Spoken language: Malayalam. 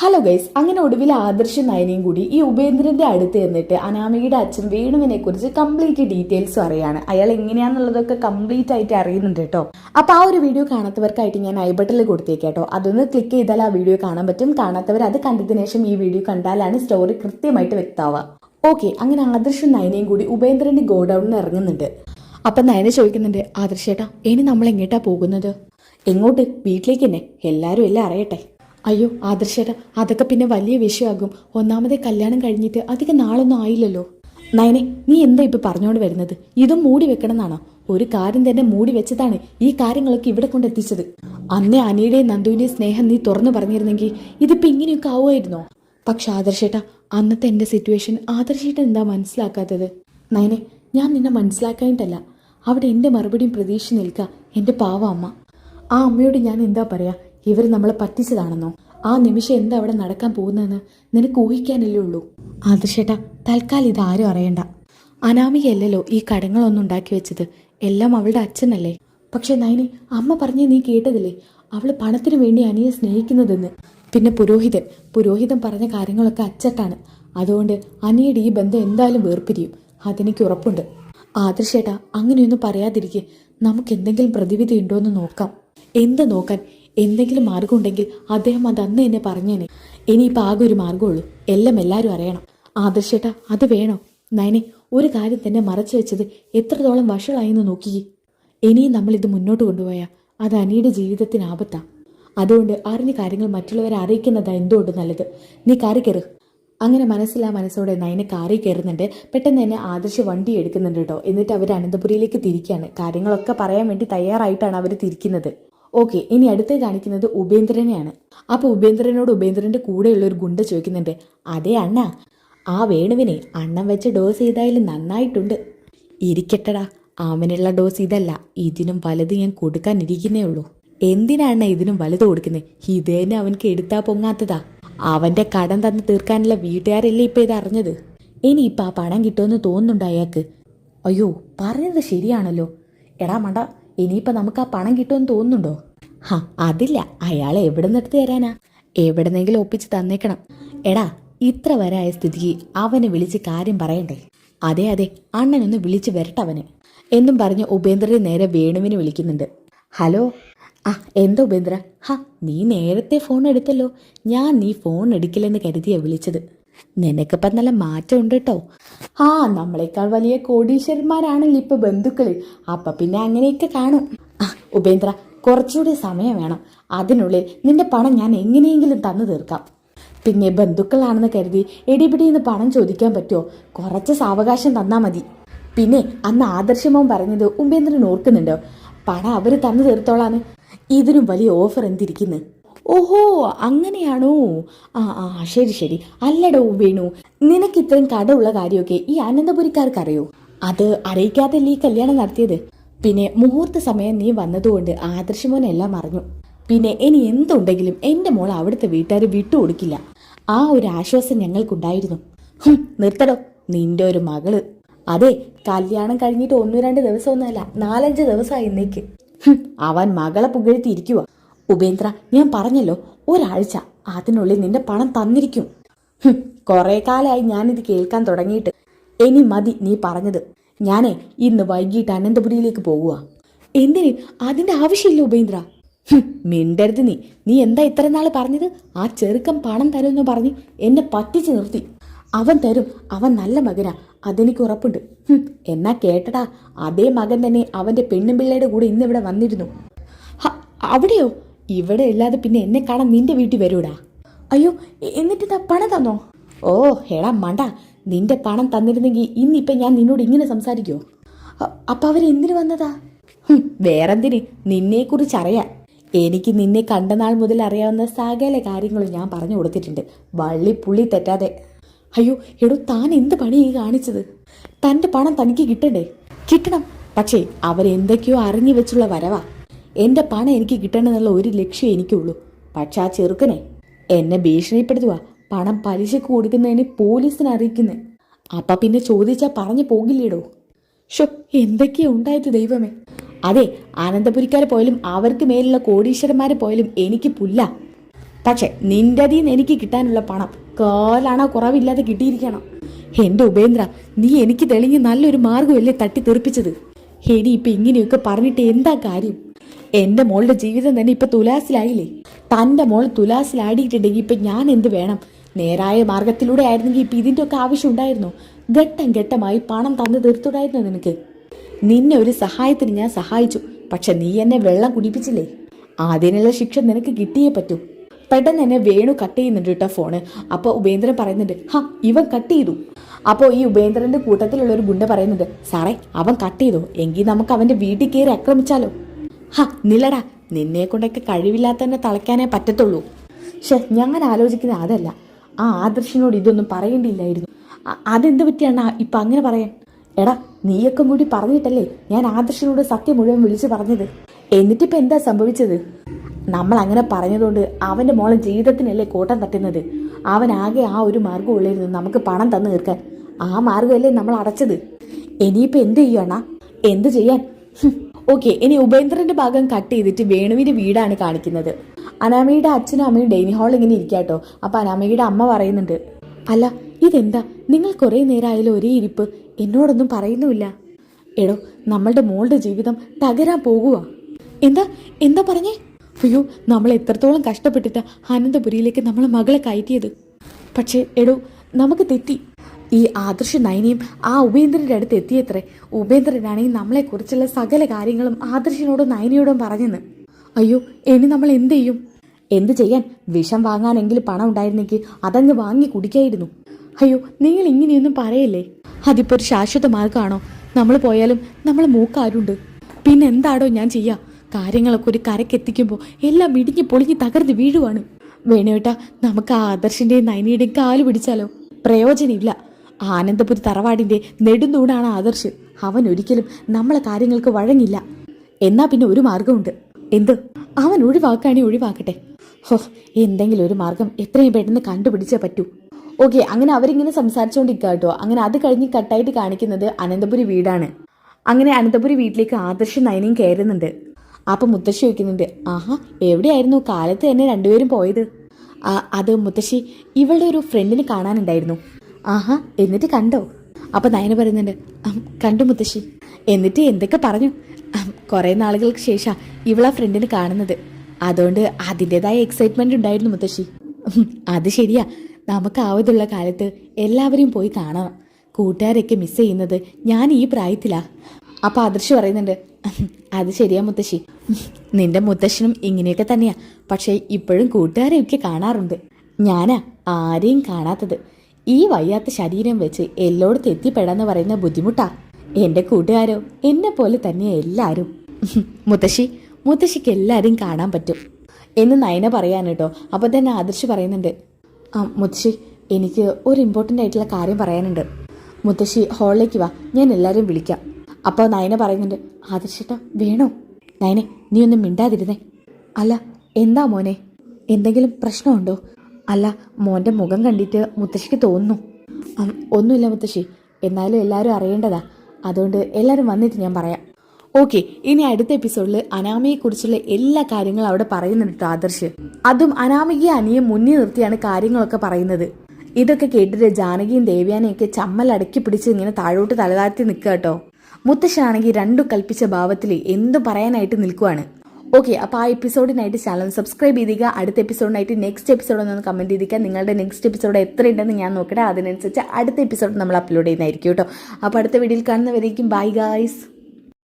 ഹലോ ഗൈസ് അങ്ങനെ ഒടുവിൽ ആദർശ നയനയും കൂടി ഈ ഉപേന്ദ്രന്റെ അടുത്ത് എന്നിട്ട് അനാമികയുടെ അച്ഛൻ വേണുവിനെ കുറിച്ച് കംപ്ലീറ്റ് ഡീറ്റെയിൽസ് അറിയാണ്. അയാൾ എങ്ങനെയാന്നുള്ളതൊക്കെ കംപ്ലീറ്റ് ആയിട്ട് അറിയുന്നുണ്ട് കേട്ടോ. അപ്പൊ ആ ഒരു വീഡിയോ കാണാത്തവർക്കായിട്ട് ഞാൻ ഐ ബട്ടണിൽ കൊടുത്തേക്കാട്ടോ അതൊന്ന് ക്ലിക്ക് ചെയ്താൽ ആ വീഡിയോ കാണാൻ പറ്റും. കാണാത്തവർ അത് കണ്ടതിന് ശേഷം ഈ വീഡിയോ കണ്ടാലാണ് സ്റ്റോറി കൃത്യമായിട്ട് വ്യക്തമാവുക. ഓക്കെ അങ്ങനെ ആദർശ നയനയും കൂടി ഉപേന്ദ്രന്റെ ഗോഡൌണിൽ ഇറങ്ങുന്നുണ്ട്. അപ്പൊ നയന ചോദിക്കുന്നുണ്ട് ആദർശേട്ടാ ഇനി നമ്മൾ എങ്ങോട്ടാ പോകുന്നത്? എങ്ങോട്ട്? വീട്ടിലേക്ക് തന്നെ. എല്ലാരും എല്ലാം അറിയട്ടെ. അയ്യോ ആദർശേട്ടാ അതൊക്കെ പിന്നെ വലിയ വിഷയമാകും. ഒന്നാമത് കല്യാണം കഴിഞ്ഞിട്ട് അധികം നാളൊന്നും ആയില്ലല്ലോ. നയനെ നീ എന്താ ഇപ്പൊ പറഞ്ഞോണ്ട് വരുന്നത്? ഇതും മൂടി വെക്കണം എന്നാണോ ഒരു കാര്യം തന്നെ മൂടി വെച്ചതാണ് ഈ കാര്യങ്ങളൊക്കെ ഇവിടെ കൊണ്ടെത്തിച്ചത് അന്നേ അനിയുടെയും നന്ദുവിന്റെയും സ്നേഹം നീ തുറന്നു പറഞ്ഞിരുന്നെങ്കിൽ ഇതിപ്പോ ഇങ്ങനെയൊക്കെ ആവുമായിരുന്നോ? പക്ഷെ ആദർശേട്ട അന്നത്തെ എന്റെ സിറ്റുവേഷൻ ആദർശേട്ടൻ എന്താ മനസ്സിലാക്കാത്തത്? നയനെ ഞാൻ നിന്നെ മനസ്സിലാക്കാനിട്ടല്ല അവിടെ എന്റെ മറുപടിയും പ്രതീക്ഷ നിൽക്കുക എന്റെ പാവ അമ്മ. ആ അമ്മയോട് ഞാൻ എന്താ പറയാ? ഇവർ നമ്മളെ പറ്റിച്ചതാണെന്നോ? ആ നിമിഷം എന്താ അവിടെ നടക്കാൻ പോകുന്നതെന്ന് നിനക്ക് ഊഹിക്കാനല്ലേ ഉള്ളൂ? ആദർശേട്ടാ തൽക്കാലം ഇതാരും അറിയണ്ട. അനാമികയല്ലല്ലോ ഈ കടങ്ങളൊന്നും ഉണ്ടാക്കി വെച്ചത്. എല്ലാം അവളുടെ അച്ഛനല്ലേ? പക്ഷെ നൈനി അമ്മ പറഞ്ഞ് നീ കേട്ടതില്ലേ? അവൾ പണത്തിന് വേണ്ടി അനിയെ സ്നേഹിക്കുന്നതെന്ന്. പിന്നെ പുരോഹിതൻ പുരോഹിതൻ പറഞ്ഞ കാര്യങ്ങളൊക്കെ അച്ചട്ടാണ്. അതുകൊണ്ട് അനിയുടെ ഈ ബന്ധം എന്തായാലും വേർപിരിയും. അതെനിക്ക് ഉറപ്പുണ്ട്. ആദർശേട്ടാ അങ്ങനെയൊന്നും പറയാതിരിക്കെ. നമുക്ക് എന്തെങ്കിലും പ്രതിവിധി ഉണ്ടോ എന്ന് നോക്കാം. എന്ത് നോക്കാൻ? എന്തെങ്കിലും മാർഗം ഉണ്ടെങ്കിൽ അദ്ദേഹം അത് അന്ന് എന്നെ പറഞ്ഞേനെ. ഇനിയിപ്പോൾ ആകെ ഒരു മാർഗമുള്ളൂ. എല്ലാം എല്ലാവരും അറിയണം. ആദർശേട്ട അത് വേണോ? നയനെ ഒരു കാര്യം തന്നെ മറച്ചു വെച്ചത് എത്രത്തോളം വഷളായെന്ന് നോക്കി ഇനിയും നമ്മൾ ഇത് മുന്നോട്ട് കൊണ്ടുപോയാൽ അത് അനിയുടെ ജീവിതത്തിന് ആപത്താ. അതുകൊണ്ട് അറിഞ്ഞ കാര്യങ്ങൾ മറ്റുള്ളവരെ അറിയിക്കുന്നതാ എന്തുകൊണ്ട് നല്ലത്? നീ കാറി കയറ്. അങ്ങനെ മനസ്സിലാ മനസ്സോടെ നയനെ കാറി കയറുന്നുണ്ട്. പെട്ടെന്ന് തന്നെ ആദർശ് വണ്ടി എടുക്കുന്നുണ്ട് കേട്ടോ. എന്നിട്ട് അവർ അനന്തപുരിയിലേക്ക് തിരിക്കുകയാണ് കാര്യങ്ങളൊക്കെ പറയാൻ വേണ്ടി തയ്യാറായിട്ടാണ് അവർ തിരിക്കുന്നത്. ഓക്കെ ഇനി അടുത്ത് കാണിക്കുന്നത് ഉപേന്ദ്രനെയാണ്. അപ്പോൾ ഉപേന്ദ്രനോട് ഉപേന്ദ്രന്റെ കൂടെയുള്ള ഒരു ഗുണ്ട ചോദിക്കുന്നുണ്ട് അതേ അണ്ണ ആ വേണുവിനെ അണ്ണം വെച്ച ഡോസ് ചെയ്തായാലും നന്നായിട്ടുണ്ട്. ഇരിക്കട്ടടാ അവനുള്ള ഡോസ് ഇതല്ല ഇതിനും വലുത് ഞാൻ കൊടുക്കാനിരിക്കുന്നേ ഉള്ളൂ. എന്തിനാണ് ഇതിനും വലുത് കൊടുക്കുന്നത് ഇതേനെ അവൻക്ക് എടുത്താ പൊങ്ങാത്തതാ. അവന്റെ കടം തന്ന് തീർക്കാനുള്ള വീട്ടുകാരല്ലേ ഇപ്പൊ ഇത് അറിഞ്ഞത്? ഇനി ഇപ്പം ആ പണം കിട്ടുമെന്ന് തോന്നുന്നുണ്ട് അയാൾക്ക്? അയ്യോ പറഞ്ഞത് ശരിയാണല്ലോ. എടാ മണ്ട ഇനിയിപ്പൊ നമുക്ക് ആ പണം കിട്ടുമെന്ന് തോന്നുന്നുണ്ടോ? ഹാ അതില്ല. അയാളെ എവിടെ നിന്ന് എടുത്ത് തരാനാ? എവിടെന്നെങ്കിലും ഒപ്പിച്ച് തന്നേക്കണം. എടാ ഇത്ര വരായ സ്ഥിതിക്ക് അവനെ വിളിച്ച് കാര്യം പറയണ്ടേ? അതെ അതെ. അണ്ണനൊന്ന് വിളിച്ച് വരട്ടവന് എന്നും പറഞ്ഞ് ഉപേന്ദ്രനെ നേരെ വേണുവിനെ വിളിക്കുന്നുണ്ട്. ഹലോ? ആ എന്താ ഉപേന്ദ്ര? ഹാ നീ നേരത്തെ ഫോൺ എടുത്തല്ലോ. ഞാൻ നീ ഫോൺ എടുക്കില്ലെന്ന് കരുതിയാ വിളിച്ചത്. നിനക്കിപ്പം നല്ല മാറ്റം ഉണ്ട് കേട്ടോ ആ നമ്മളെക്കാൾ വലിയ കോടീശ്വരന്മാരാണല്ലോ ഇപ്പൊ ബന്ധുക്കൾ. അപ്പൊ പിന്നെ അങ്ങനെയൊക്കെ കാണും. ഉപേന്ദ്ര കുറച്ചുകൂടി സമയം വേണം. അതിനുള്ളിൽ നിന്റെ പണം ഞാൻ എങ്ങനെയെങ്കിലും തന്നു തീർക്കാം. പിന്നെ ബന്ധുക്കളാണെന്ന് കരുതി എടിപിടിന്ന് പണം ചോദിക്കാൻ പറ്റുമോ കുറച്ച് സാവകാശം തന്നാ മതി. പിന്നെ അന്ന് ആദർശമോൻ പറഞ്ഞത് ഉപേന്ദ്രൻ ഓർക്കുന്നുണ്ടോ? പണം അവർ തന്നു തീർത്തോളാന്ന്. ഇതിനും വലിയ ഓഫർ എന്തിരിക്കുന്നു? ഓഹോ അങ്ങനെയാണോ? ആ ആ ശരി ശരി. അല്ലടോ വേണു. നിനക്ക് ഇത്രയും കടമുള്ള കാര്യമൊക്കെ ഈ അനന്തപുരിക്കാർക്ക് അറിയോ അത് അറിയിക്കാതല്ലേ ഈ കല്യാണം നടത്തിയത്? പിന്നെ മുഹൂർത്ത സമയം നീ വന്നതുകൊണ്ട് ആദർശമോൻ എല്ലാം അറിഞ്ഞു. പിന്നെ ഇനി എന്തുണ്ടെങ്കിലും എന്റെ മോൾ അവിടുത്തെ വീട്ടുകാർ കൊടുക്കില്ല ആ ഒരു ആശ്വാസം ഞങ്ങൾക്കുണ്ടായിരുന്നു. നിർത്തടോ. നിന്റെ ഒരു മകൾ. അതെ കല്യാണം കഴിഞ്ഞിട്ട് ഒന്നു രണ്ട് ദിവസമൊന്നുമല്ല നാലഞ്ച് ദിവസമായി ഇന്നേക്ക് അവൻ മകളെ പുകഴ്ത്തിയിരിക്കുക ഉപേന്ദ്ര ഞാൻ പറഞ്ഞല്ലോ ഒരാഴ്ച അതിനുള്ളിൽ നിന്റെ പണം തന്നിരിക്കും. കുറെ കാലമായി ഞാനിത് കേൾക്കാൻ തുടങ്ങിയിട്ട്. ഇനി മതി നീ പറഞ്ഞത്. ഞാനേ ഇന്ന് വൈകിട്ട് അനന്തപുരിയിലേക്ക് പോകുക എന്തിന്? അതിന്റെ ആവശ്യമില്ല ഉപേന്ദ്ര. മിണ്ടരുത് നീ. നീ എന്താ ഇത്ര നാൾ പറഞ്ഞത്? ആ ചെറുക്കൻ പണം തരുമെന്ന് പറഞ്ഞ് എന്നെ പറ്റിച്ചു നിർത്തി. അവൻ തരും അവൻ നല്ല മകനാ അതെനിക്ക് ഉറപ്പുണ്ട്. എന്നാ കേട്ടടാ അതേ മകൻ തന്നെ അവന്റെ പെണ്ണും പിള്ളയുടെ കൂടെ ഇന്നിവിടെ വന്നിരുന്നു. അവിടെയോ? ഇവിടെ ഇല്ലാതെ പിന്നെ എന്നെ കാണാൻ നിന്റെ വീട്ടിൽ വരൂടാ? അയ്യോ എന്നിട്ട് പണം തന്നോ? ഓ ഹേടാ മണ്ട. നിന്റെ പണം തന്നിരുന്നെങ്കിൽ ഇന്നിപ്പം ഞാൻ നിന്നോട് ഇങ്ങനെ സംസാരിക്കുമോ അപ്പം അവർ എന്തിനു വന്നതാ? വേറെന്തിന്? നിന്നെക്കുറിച്ച് അറിയാൻ. എനിക്ക് നിന്നെ കണ്ട നാൾ മുതൽ അറിയാവുന്ന സകല കാര്യങ്ങളും ഞാൻ പറഞ്ഞു കൊടുത്തിട്ടുണ്ട്. വള്ളി പുള്ളി തെറ്റാതെ. അയ്യോ എടോ താൻ എന്ത് പണി ഈ കാണിച്ചത്? തന്റെ പണം തനിക്ക് കിട്ടണ്ടേ? കിട്ടണം. പക്ഷേ അവരെന്തൊക്കെയോ അറിഞ്ഞു വെച്ചുള്ള വരവാ. എന്റെ പണം എനിക്ക് കിട്ടണമെന്നുള്ള ഒരു ലക്ഷ്യം എനിക്കുള്ളൂ. പക്ഷെ ആ ചെറുക്കനെ എന്നെ ഭീഷണിപ്പെടുത്തുക പണം പലിശക്ക് കൊടുക്കുന്നതിന് പോലീസിനെ അറിയിക്കുന്നത് അപ്പ പിന്നെ ചോദിച്ചാൽ പറഞ്ഞു പോകില്ലേടോ? ഷോ എന്തൊക്കെയാ ഉണ്ടായത് ദൈവമേ? അതെ അനന്തപുരിക്കാർ പോയാലും അവർക്ക് മേലുള്ള കോടീശ്വരന്മാരെ പോയാലും എനിക്ക് പുല്ല. പക്ഷെ നിന്റെ അതിൽ നിന്ന് എനിക്ക് കിട്ടാനുള്ള പണം കാലാണോ കുറവില്ലാതെ കിട്ടിയിരിക്കണം. എന്റെ ഉപേന്ദ്ര നീ എനിക്ക് തെളിഞ്ഞ് നല്ലൊരു മാർഗമല്ലേ തട്ടി തെറിപ്പിച്ചത് ഹെടി ഇപ്പൊ ഇങ്ങനെയൊക്കെ പറഞ്ഞിട്ട് എന്താ കാര്യം? എന്റെ മോളുടെ ജീവിതം തന്നെ ഇപ്പൊ തുലാസിലായില്ലേ? തന്റെ മോൾ തുലാസിലാടിയിട്ടുണ്ടെങ്കിൽ ഇപ്പൊ ഞാൻ എന്ത് വേണം? നേരായ മാർഗത്തിലൂടെ ആയിരുന്നെങ്കിൽ ഇപ്പൊ ഇതിന്റെ ഒക്കെ ആവശ്യം ഉണ്ടായിരുന്നു? ഘട്ടം ഘട്ടമായി പണം തന്നു തീർത്തുണ്ടായിരുന്നു നിനക്ക്? നിന്നെ ഒരു സഹായത്തിന് ഞാൻ സഹായിച്ചു. പക്ഷെ നീ എന്നെ വെള്ളം കുടിപ്പിച്ചില്ലേ? അതിനുള്ള ശിക്ഷ നിനക്ക് കിട്ടിയേ പറ്റൂ. പെട്ടെന്ന് എന്നെ വേണു കട്ട് ചെയ്യുന്നുണ്ട് കേട്ടോ ഫോണ്. അപ്പോൾ ഉപേന്ദ്രൻ പറയുന്നുണ്ട് ഹാ ഇവൻ കട്ട് ചെയ്തു. അപ്പോൾ ഈ ഉപേന്ദ്രന്റെ കൂട്ടത്തിലുള്ള ഒരു ഗുണ്ട പറയുന്നുണ്ട് സാറേ അവൻ കട്ട് ചെയ്തു. എങ്കിൽ നമുക്ക് അവന്റെ വീട്ടിൽ കയറി ആക്രമിച്ചാലോ? ഹാ നില്ലടാ. നിന്നെ കൊണ്ടൊക്കെ കഴിവില്ലാത്ത തന്നെ തളയ്ക്കാനേ പറ്റത്തുള്ളൂ. ഷേ ഞങ്ങൾ ആലോചിക്കുന്ന അതല്ല. ആ ആദർശിനോട് ഇതൊന്നും പറയേണ്ടിയില്ലായിരുന്നു. അതെന്ത് പറ്റിയാണ് ഇപ്പം അങ്ങനെ പറയാൻ? എടാ നീയൊക്കെ കൂടി പറഞ്ഞിട്ടല്ലേ ഞാൻ ആദർശിനോട് സത്യം മുഴുവൻ വിളിച്ചു പറഞ്ഞത്? എന്നിട്ടിപ്പോൾ എന്താ സംഭവിച്ചത്? നമ്മൾ അങ്ങനെ പറഞ്ഞതുകൊണ്ട് അവന്റെ മോളെ ജീവിതത്തിനല്ലേ കോട്ടം തട്ടുന്നത്? അവൻ ആകെ ആ ഒരു മാർഗം ഉള്ളിരുന്നു നമുക്ക് പണം തന്നു തീർക്കാൻ. ആ മാർഗമല്ലേ നമ്മൾ അടച്ചത്? ഇനിയിപ്പോൾ എന്ത് ചെയ്യണ എന്ത് ചെയ്യാൻ? ഓക്കെ ഇനി ഉപേന്ദ്രന്റെ ഭാഗം കട്ട് ചെയ്തിട്ട് വേണുവിന്റെ വീടാണ് കാണിക്കുന്നത്. അനാമയുടെ അച്ഛനും അമ്മയും ഡൈനിങ് ഹാളിൽ ഇങ്ങനെ ഇരിക്കാട്ടോ അപ്പൊ അനാമയുടെ അമ്മ പറയുന്നുണ്ട് അല്ല ഇതെന്താ? നിങ്ങൾ കുറെ നേരമായാലും ഒരേ ഇരിപ്പ്. എന്നോടൊന്നും പറയുന്നുമില്ല. എടോ നമ്മളുടെ മോളുടെ ജീവിതം തകരാൻ പോകുക എന്താ? എന്താ പറഞ്ഞേ? അയ്യോ നമ്മൾ എത്രത്തോളം കഷ്ടപ്പെട്ടിട്ട് അനന്തപുരിയിലേക്ക് നമ്മളെ മകളെ കയറ്റിയത്. പക്ഷേ എടോ നമുക്ക് തെറ്റി. ഈ ആദർശ നയനയും ആ ഉപേന്ദ്രന്റെ അടുത്ത് എത്തിയത്രേ. ഉപേന്ദ്രനാണെങ്കിൽ നമ്മളെക്കുറിച്ചുള്ള സകല കാര്യങ്ങളും ആദർശിനോടും നയനിയോടും പറഞ്ഞെന്ന്. അയ്യോ ഇനി നമ്മൾ എന്ത് ചെയ്യും? എന്ത് ചെയ്യാൻ? വിഷം വാങ്ങാനെങ്കിലും പണം ഉണ്ടായിരുന്നെങ്കിൽ അതങ്ങ് വാങ്ങി കുടിക്കായിരുന്നു. അയ്യോ നിങ്ങൾ ഇങ്ങനെയൊന്നും പറയല്ലേ? അതിപ്പോ ഒരു ശാശ്വത മാർഗമാണോ നമ്മൾ പോയാലും നമ്മൾ മൂക്കാരുണ്ട്. പിന്നെ എന്താടോ ഞാൻ ചെയ്യാ? കാര്യങ്ങളൊക്കെ ഒരു കരക്കെത്തിക്കുമ്പോൾ എല്ലാം ഇടിഞ്ഞ് പൊളിഞ്ഞ് തകർന്ന് വീഴുവാണ്. വേണേട്ടാ നമുക്ക് ആ ആദർശിന്റെയും നയനിയുടെയും കാൽ പിടിച്ചാലോ? പ്രയോജനമില്ല. ആനന്ദപുരി തറവാടിന്റെ നെടുന്തൂണാണ് ആദർശ്. അവൻ ഒരിക്കലും നമ്മളെ കാര്യങ്ങൾക്ക് വഴങ്ങില്ല. എന്നാ പിന്നെ ഒരു മാർഗമുണ്ട്. എന്ത്? അവൻ ഒഴിവാക്കാണെ ഒഴിവാക്കട്ടെ. ഹോ എന്തെങ്കിലും ഒരു മാർഗം എത്രയും പെട്ടെന്ന് കണ്ടുപിടിച്ചേ പറ്റൂ. ഓക്കെ അങ്ങനെ അവരിങ്ങനെ സംസാരിച്ചുകൊണ്ടിരിക്കുക കേട്ടോ. അങ്ങനെ അത് കഴിഞ്ഞ് കട്ടായിട്ട് കാണിക്കുന്നത് അനന്തപുരി വീടാണ്. അങ്ങനെ അനന്തപുരി വീട്ടിലേക്ക് ആദർശ് നയനയും കയറുന്നുണ്ട്. അപ്പൊ മുത്തശ്ശി ചോദിക്കുന്നുണ്ട് ആഹാ എവിടെയായിരുന്നു? കാലത്ത് തന്നെ രണ്ടുപേരും പോയത്? അത് മുത്തശ്ശി ഇവളുടെ ഒരു ഫ്രണ്ടിനെ കാണാനുണ്ടായിരുന്നു. ആഹാ എന്നിട്ട് കണ്ടോ? അപ്പൊ നയന പറയുന്നുണ്ട് "ഉം, കണ്ടു മുത്തശ്ശി. എന്നിട്ട് എന്തൊക്കെ പറഞ്ഞു? കുറേ നാളുകൾക്ക് ശേഷം ഇവളാ ഫ്രണ്ടിന് കാണുന്നത്. അതുകൊണ്ട് അതിന്റെതായ എക്സൈറ്റ്മെന്റ് ഉണ്ടായിരുന്നു മുത്തശ്ശി. അത് ശരിയാ. നമുക്ക് ആവതുള്ള കാലത്ത് എല്ലാവരെയും പോയി കാണണം കൂട്ടുകാരൊക്കെ മിസ് ചെയ്യുന്നത് ഞാൻ ഈ പ്രായത്തിലാ. അപ്പൊ ആദർശ് പറയുന്നുണ്ട് അത് ശരിയാ മുത്തശ്ശി. നിന്റെ മുത്തശ്ശനും ഇങ്ങനെയൊക്കെ തന്നെയാ. പക്ഷേ ഇപ്പോഴും കൂട്ടുകാരെയൊക്കെ കാണാറുണ്ട്. ഞാനാ ആരെയും കാണാത്തത്. ഈ വയ്യാത്ത ശരീരം വെച്ച് എല്ലായിടത്തും എത്തിപ്പെടാന്ന് പറയുന്ന ബുദ്ധിമുട്ടാ. എന്റെ കൂട്ടുകാരോ എന്നെ പോലെ തന്നെയാ എല്ലാരും. മുത്തശ്ശി മുത്തശ്ശിക്ക് എല്ലാരും കാണാൻ പറ്റും. എന്ന് നയന പറയാൻ കേട്ടോ. അപ്പൊ തന്നെ ആദർശ് പറയുന്നുണ്ട്. ആ മുത്തശ്ശി എനിക്ക് ഒരു ഇമ്പോർട്ടന്റ് ആയിട്ടുള്ള കാര്യം പറയാനുണ്ട്. മുത്തശ്ശി ഹോളിലേക്ക് വാ. ഞാൻ എല്ലാവരും വിളിക്കാം. അപ്പോൾ നയന പറയുന്നുണ്ട് ആദർശേട്ടാ വേണോ? നയനെ നീ ഒന്നും മിണ്ടാതിരുന്നേ. അല്ല എന്താ മോനെ? എന്തെങ്കിലും പ്രശ്നമുണ്ടോ? അല്ല മോന്റെ മുഖം കണ്ടിട്ട് മുത്തശ്ശിക്ക് തോന്നുന്നു. ഒന്നുമില്ല മുത്തശ്ശി. എന്നാലും എല്ലാവരും അറിയേണ്ടതാ. അതുകൊണ്ട് എല്ലാവരും വന്നിട്ട് ഞാൻ പറയാം. ഓക്കെ ഇനി അടുത്ത എപ്പിസോഡിൽ അനാമയെക്കുറിച്ചുള്ള എല്ലാ കാര്യങ്ങളും അവിടെ പറയുന്നുണ്ട് ആദർശ് അതും അനാമികയെ അനിയെ മുന്നിൽ നിർത്തിയാണ് കാര്യങ്ങളൊക്കെ പറയുന്നത്. ഇതൊക്കെ കേട്ടിട്ട് ജാനകിയും ദേവ്യാനെയൊക്കെ ചമ്മൽ അടക്കി പിടിച്ച് ഇങ്ങനെ താഴോട്ട് തലതാഴ്ത്തി നിൽക്കുക കേട്ടോ. മുത്തശ്ശനാണെങ്കിൽ രണ്ടു കൽപ്പിച്ച ഭാവത്തിൽ എന്തു പറയാനായിട്ട് നിൽക്കുവാണ്. ഓക്കെ അപ്പോൾ ആ എപ്പിസോഡിനായിട്ട് ചാനൽ സബ്സ്ക്രൈബ് ചെയ്തിക അടുത്ത എപ്പിസോഡിനായിട്ട് നെക്സ്റ്റ് എപ്പിസോഡ് ഒന്ന് കമന്റ് ചെയ്തിരിക്കുക. നിങ്ങളുടെ നെക്സ്റ്റ് എപ്പിസോഡ് എത്ര ഉണ്ടെന്ന് ഞാൻ നോക്കട്ടെ. അതിനനുസരിച്ച് അടുത്ത എപ്പിസോഡ് നമ്മൾ അപ്ലോഡ് ചെയ്യുന്നതായിരിക്കും കേട്ടോ. അപ്പോൾ അടുത്ത വീഡിയോയിൽ കാണുന്നവരേക്കും. Bye guys